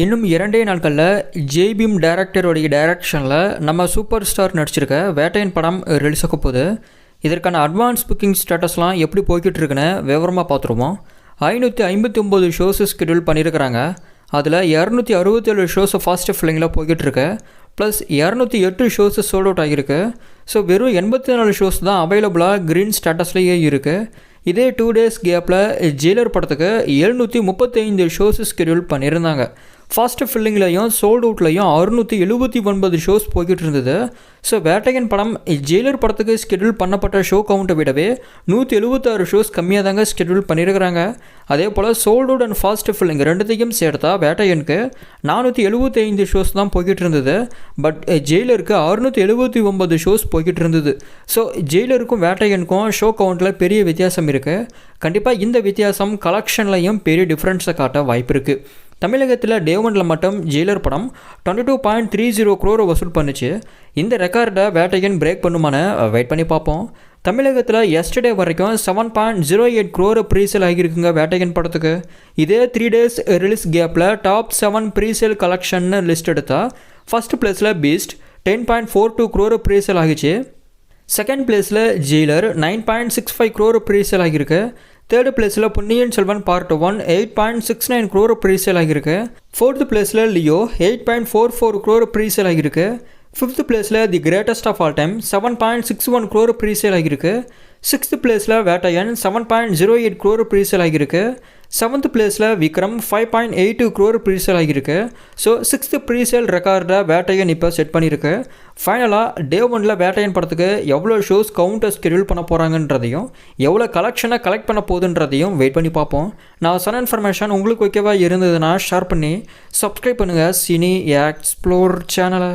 இன்னும் இரண்டே நாட்களில் ஜேபிஎம் டைரக்டருடைய டைரக்ஷனில் நம்ம சூப்பர் ஸ்டார் நடிச்சிருக்க வேட்டையன் படம் ரிலீஸ் ஆக போகுது. இதற்கான அட்வான்ஸ் புக்கிங் ஸ்டேட்டஸ்லாம் எப்படி போய்கிட்டு இருக்குன்னு விவரமாக பார்த்துருவோம் ஐநூற்றி ஐம்பத்தி ஒம்பது ஷோஸு ஸ்கெடியூல் பண்ணியிருக்கிறாங்க அதில் இரநூத்தி அறுபத்தேழு ஷோஸ் ஃபாஸ்ட் ஃபில்லிங்கில் போய்கிட்டு இருக்கு ப்ளஸ் இரநூத்தி எட்டு ஷோஸு சோல்ட் அவுட் ஆகியிருக்கு. ஸோ வெறும் எண்பத்தி நாலு ஷோஸ் தான் அவைலபிளாக க்ரீன் ஸ்டேட்டஸ்லேயே இருக்குது இதே டூ டேஸ் கேப்பில் ஜெயிலர் படத்துக்கு எழுநூற்றி முப்பத்தைந்து ஷோஸ் ஸ்கெடியூல் பண்ணியிருந்தாங்க. ஃபாஸ்ட் ஃபில்லிங்லையும் சோல்ட் அவுட்லையும் அறுநூற்றி எழுபத்தி ஒன்பது ஷோஸ் போய்கிட்டு இருந்தது ஸோ வேட்டையன் படம் ஜெயிலர் படத்துக்கு ஸ்கெடியூல் பண்ணப்பட்ட ஷோ கவுண்ட்டை விடவே நூற்றி எழுபத்தாறு ஷோஸ் கம்மியாக தாங்க ஸ்கெடியூல் பண்ணியிருக்கிறாங்க அதே போல் sold out and fast filling ரெண்டுத்தையும் சேர்த்தா வேட்டையனுக்கு நானூற்றி எழுபத்தி ஐந்து ஷோஸ் தான் போய்கிட்டு இருந்தது பட் ஜெயிலருக்கு அறுநூற்றி எழுபத்தி ஒன்பது ஷோஸ் போய்கிட்டு இருந்தது ஸோ ஜெயிலருக்கும் வேட்டையனுக்கும் ஷோ கவுண்ட்டில் பெரிய வித்தியாசம் இருக்குது கண்டிப்பாக இந்த வித்தியாசம் கலெக்ஷன்லையும் பெரிய டிஃப்ரென்ஸை காட்ட வாய்ப்பு இருக்குது தமிழகத்தில் டேவனில் மட்டும் ஜெயிலர் படம் twenty two point three zero க்ரோரை வசூல் பண்ணுச்சு. இந்த ரெக்கார்டை வேட்டையன் பிரேக் பண்ணுமான்னு வெயிட் பண்ணி பார்ப்போம். தமிழகத்தில் எஸ்டர்டே வரைக்கும் seven point zero eight crore presale ஆகியிருக்குங்க Vettaiyan படத்துக்கு. இதே த்ரீ டேஸ் ரிலீஸ் கேப்பில் டாப் செவன் ப்ரீசேல் கலெக்ஷன்னு லிஸ்ட் எடுத்தால் ஃபஸ்ட் பிளேஸில் Beast ten point four two crore presale ஆகிச்சு. Second பிளேஸில் Jailer nine point six five crore presale ஆகியிருக்கு. தேர்டு பிளேஸில் Ponniyin Selvan part one eight point six nine crore presale ஆகியிருக்கு. Fourth பிளேஸில் Leo eight point four four crore presale ஆகியிருக்கு. Fifth பிளேஸில் the greatest of all time seven point six one crore presale ஆகியிருக்கு. Sixth பிளேஸில் Vettaiyan seven point zero eight crore presale ஆகியிருக்கு. Seventh பிளேஸில் Vikram five point eight two crore presale ஆகியிருக்கு. So sixth presale ரெக்கார்டை வேட்டையன் இப்போ set பண்ணியிருக்கு. ஃபைனலாக டே ஒனில் வேட்டையன் படத்துக்கு எவ்வளோ ஷோஸ் கவுண்டர் ஸ்கெடியூல் பண்ண போகிறாங்கன்றதையும் எவ்வளோ கலெக்ஷனை கலெக்ட் பண்ண போகுதுன்றதையும் வெயிட் பண்ணி பார்ப்போம். நான் சொன்ன இன்ஃபர்மேஷன் உங்களுக்கு ஓகேவாக இருந்ததுன்னா ஷேர் பண்ணி சப்ஸ்கிரைப் பண்ணுங்கள் சினி எக்ஸ்ப்ளோர் சேனலை